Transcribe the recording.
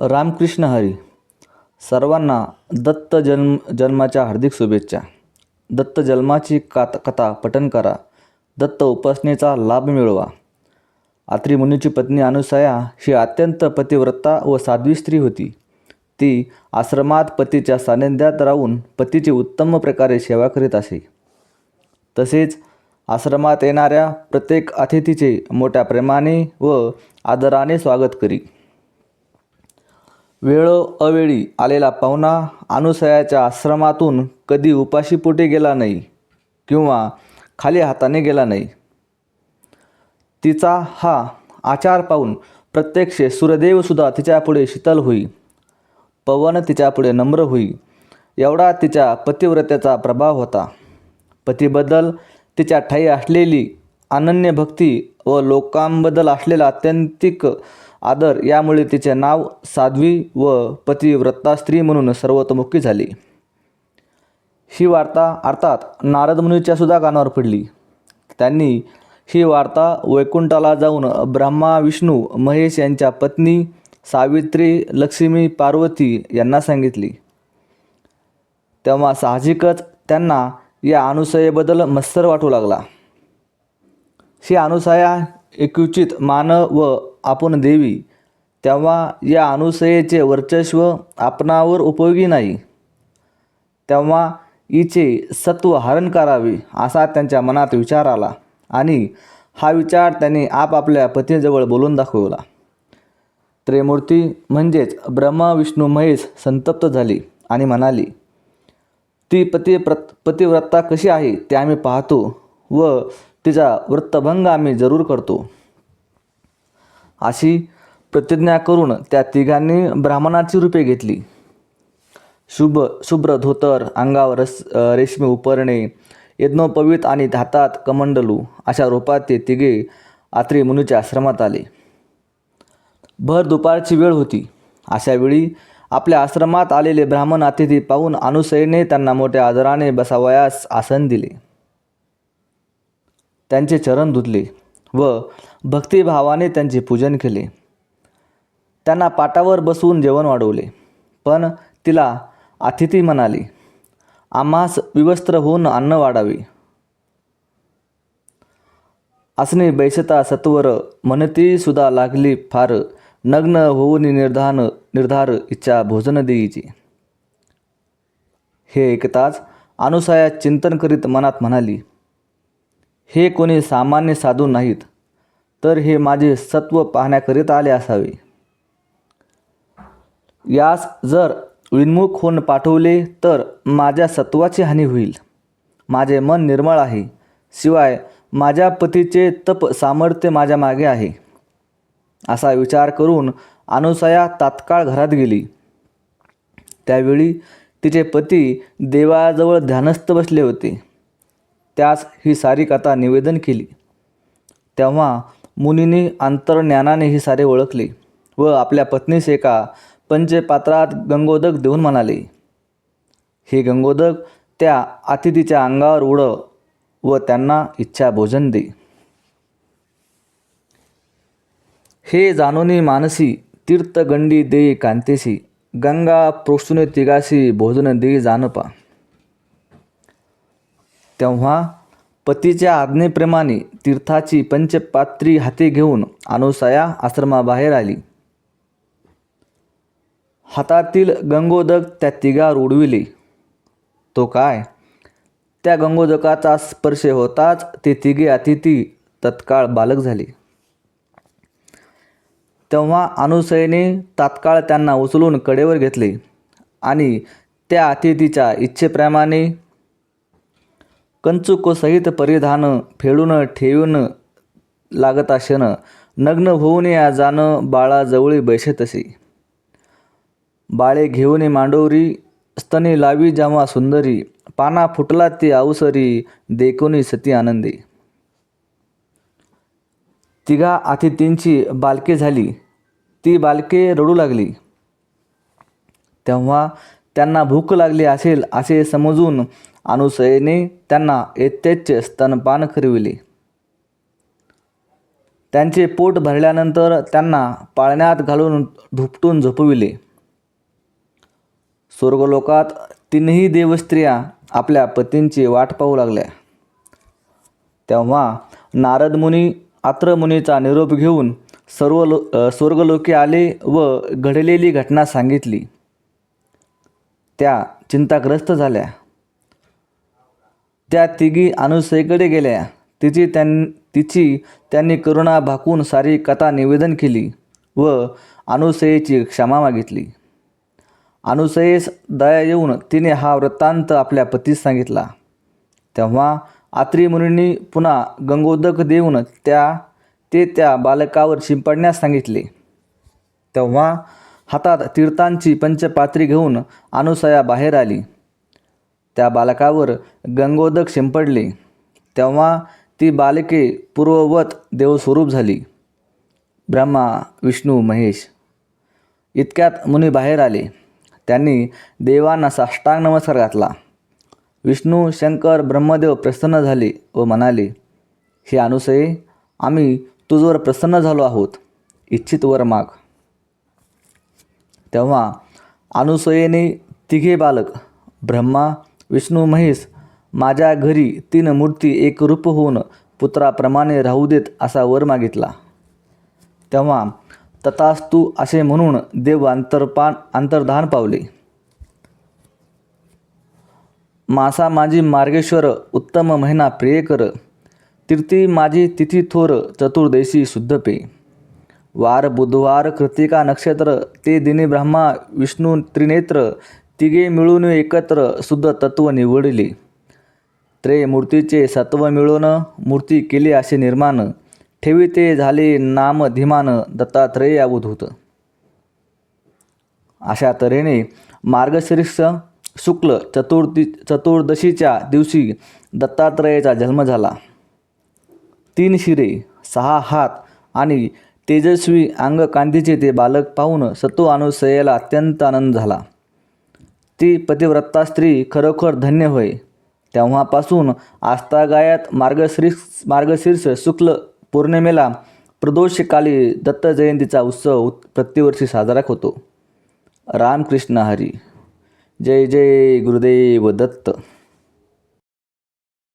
रामकृष्ण हरी. सर्वांना दत्त जन्म जन्माच्या हार्दिक शुभेच्छा. दत्त जन्माची कात कथा पठन करा. दत्त उपासनेचा लाभ मिळवा. आत्री मुनीची पत्नी अनुसया ही अत्यंत पतिव्रता व साध्वी स्त्री होती. ती आश्रमात पतीच्या सानिध्यात राहून पतीची उत्तम प्रकारे सेवा करीत असे. तसेच आश्रमात येणाऱ्या प्रत्येक अतिथीचे मोठ्या प्रेमाने व आदराने स्वागत करी. वेळो अवेळी आलेला पाहुणा अनुसयाच्या आश्रमातून कधी उपाशीपोटी गेला नाही किंवा खाली हाताने गेला नाही. तिचा हा आचार पाहून प्रत्यक्ष सूर्यदेवसुद्धा तिच्यापुढे शीतल होई. पवन तिच्यापुढे नम्र होई. एवढा तिच्या पतिव्रतेचा प्रभाव होता. पतीबद्दल तिच्या ठाई असलेली अनन्य भक्ती व लोकांबद्दल असलेला अत्यंतिक आदर यामुळे तिचे नाव साध्वी व पतिव्रता स्त्री म्हणून सर्वतोमुखी झाली. ही वार्ता अर्थात नारद मुनीच्या सुद्धा कानावर पडली. त्यांनी ही वार्ता वैकुंठाला जाऊन ब्रह्मा विष्णू महेश यांच्या पत्नी सावित्री लक्ष्मी पार्वती यांना सांगितली. तेव्हा साहजिकच त्यांना या अनुसयेबद्दल मत्सर वाटू लागला. ही अनुसया एकुचित मानव व आपण देवी तेव्हा या अनुसयेचे वर्चस्व आपणावर उपयोगी नाही. तेव्हा हिचे सत्व हरण करावे असा त्यांच्या मनात विचार आला आणि हा विचार त्यांनी आपापल्या पतीजवळ बोलून दाखवला. त्रिमूर्ती म्हणजेच ब्रह्मा विष्णू महेश संतप्त झाली आणि म्हणाली ती पती प्रत पतिव्रता कशी आहे ते आम्ही पाहतो. व तिचा वृत्तभंग आम्ही जरूर करतो. अशी प्रतिज्ञा करून त्या तिघांनी ब्राह्मणाची रूपे घेतली. शुभ शुभ्र धोतर अंगावर रस रेशमी उपरणे यज्ञोपवीत आणि धातात कमंडलू अशा रूपात ते तिघे आत्री मुनीच्या आश्रमात आले. भर दुपारची वेळ होती. अशा वेळी आपल्या आश्रमात आलेले ब्राह्मण अतिथी पाहून अनुसयेने त्यांना मोठ्या आदराने बसावयास आसन दिले. त्यांचे चरण धुतले व भक्तिभावाने त्यांचे पूजन केले. त्यांना पाटावर बसवून जेवण वाढवले पण तिला अतिथी म्हणाली आम्हास विवस्त्र होऊन अन्न वाढावे. असणे बैसता सत्वर मनती सुद्धा लागली फार नग्न होऊन निर्धान निर्धार इच्छा भोजन देईची हे ऐकताच अनुसाया चिंतन करीत मनात म्हणाली हे कोणी सामान्य साधू नाहीत तर हे माझे सत्व पाहण्याकरिता आले असावे. यास जर विन्मुख होऊन पाठवले तर माझ्या सत्वाची हानी होईल. माझे मन निर्मळ आहे शिवाय माझ्या पतीचे तप सामर्थ्य माझ्या मागे आहे. असा विचार करून अनुसया तात्काळ घरात गेली. त्यावेळी तिचे पती देवाजवळ ध्यानस्थ बसले होते. त्यास ही सारी कथा निवेदन केली. तेव्हा मुनीने अंतर्ज्ञानाने ही सारे ओळखले व आपल्या पत्नीस एका पंचपात्रात गंगोदक देऊन म्हणाले हे गंगोदक त्या अतिथीच्या अंगावर उडव व त्यांना इच्छा भोजन दे. हे जानोनी मानसी तीर्थगंडी दे कांतेसी गंगा प्रोसुने तिगासी भोजन दे जानपा तेव्हा पतीच्या आज्ञेप्रमाणे तीर्थाची पंचपात्री हाती घेऊन अनुसया आश्रमाबाहेर आली. हातातील गंगोदक त्या तिघावर उडविले तो काय? त्या गंगोदकाचा स्पर्श होताच ते तिघे अतिथी तत्काळ बालक झाले. तेव्हा अनुसयेने तात्काळ त्यांना उचलून कडेवर घेतले आणि त्या अतिथीच्या इच्छेप्रमाणे कंचुकोसहित परिधान फेडून ठेवून लागता असेन. नग्न होऊन या जाणं बाळाजवळी बैसे तसे बाळे घेऊन मांडोरी स्तनी लावी जेव्हा सुंदरी. पाना फुटला ती अवसरी देखोनी सती आनंदी. तिघा अतिथींची बालके झाली. ती बालके रडू लागली. तेव्हा त्यांना भूक लागली असेल असे समजून अनुसयेने त्यांना यथेच्छ स्तनपान करविले. त्यांचे पोट भरल्यानंतर त्यांना पाळण्यात घालून धुपटून झोपविले. स्वर्गलोकात तीनही देवस्त्रिया आपल्या पतींची वाट पाहू लागल्या. तेव्हा नारद मुनी आत्रमुनीचा निरोप घेऊन सर्व लो स्वर्गलोके आले व घडलेली घटना सांगितली. त्या चिंताग्रस्त झाल्या. त्या तिघी अनुसयेकडे गेल्या. तिची त्यां तिची त्यांनी करुणा भाकून सारी कथा निवेदन केली व अनुसयेची क्षमा मागितली. अनुसयेस दया येऊन तिने हा वृत्तांत आपल्या पतीस सांगितला. तेव्हा आत्री मुनींनी पुन्हा गंगोदक देऊन त्या ते त्या बालकावर शिंपडण्यास सांगितले. तेव्हा हातात तीर्थांची पंचपात्री घेऊन अनुसया बाहेर आली. त्या बालकावर गंगोदक शिंपडले. तेव्हा ती बालके पूर्ववत देवस्वरूप झाली. ब्रह्मा विष्णू महेश इतक्यात मुनी बाहेर आले. त्यांनी देवांना साष्टांग नमस्कार घातला. विष्णू शंकर ब्रह्मदेव प्रसन्न झाले व म्हणाले हे अनुसये आम्ही तुझवर प्रसन्न झालो आहोत. इच्छित वर माग. तेव्हा अनुसयेने तिघे बालक ब्रह्मा विष्णू महेश माझ्या घरी तीन मूर्ती एक रूप होऊन पुत्राप्रमाणे राहू देत असा वर मागितला. तेव्हा तथास्तू असे म्हणून देव अंतरपान अंतर्धान पावले. मासा माझी मार्गेश्वर उत्तम महिना प्रिय कर तीर्थी माझी तिथी थोर चतुर्देशी शुद्ध पे. वार बुधवार कृतिका नक्षत्र ते दिनी ब्रह्मा विष्णू त्रिनेत्र तिघे मिळून एकत्र शुद्ध तत्व निवडले. त्रे मूर्तीचे सत्व मिळून मूर्ती केली असे निर्माण. ठेवी ते झाले नाम धीमान दत्तात्रेय अवधूत अशा तऱ्हेने मार्गशीर्ष शुक्ल चतुर्थी चतुर्दशीच्या दिवशी दत्तात्रेयाचा जन्म झाला. तीन शिरे सहा हात आणि तेजस्वी अंग कांतीचे ते बालक पाहून सतो अनुसयेला अत्यंत आनंद झाला. ती पतिव्रता स्त्री खरोखर धन्य होय. तेव्हापासून आस्थागायात मार्गशीर्ष मार्गशीर्ष शुक्ल पौर्णिमेला प्रदोषकाली दत्त जयंतीचा उत्सव प्रतिवर्षी साजरा होतो. रामकृष्ण हरी. जय जय गुरुदेव दत्त.